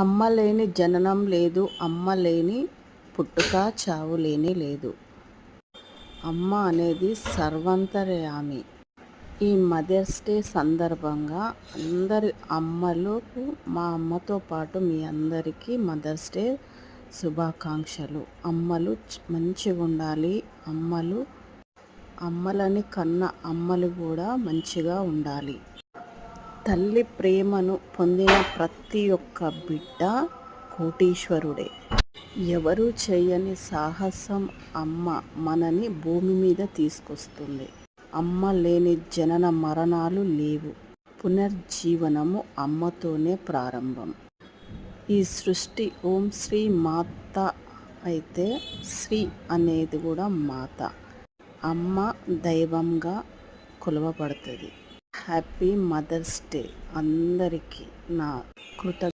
అమ్మ లేని జననం లేదు అమ్మ లేని పుట్టుక చావు లేని లేదు. అమ్మ అనేది సర్వంతర్యామి. ఈ మదర్స్ డే సందర్భంగా అందరి అమ్మలకు మా అమ్మతో పాటు మీ అందరికీ మదర్స్ డే శుభాకాంక్షలు. అమ్మలు మంచిగా ఉండాలి. అమ్మలు అమ్మలని కన్న అమ్మలు కూడా మంచిగా ఉండాలి. తల్లి ప్రేమను పొందిన ప్రతి ఒక్క బిడ్డ కోటీశ్వరుడే. ఎవరు చేయని సాహసం అమ్మ మనని భూమి మీద తీసుకొస్తుంది. అమ్మ లేని జనన మరణాలు లేవు. పునర్జీవనము అమ్మతోనే ప్రారంభం. ఈ సృష్టి ఓం శ్రీ మాత అయితే శ్రీ అనేది కూడా మాత. అమ్మ దైవంగా కొలవబడుతుంది. హ్యాపీ మదర్స్ డే అందరికీ నా కృత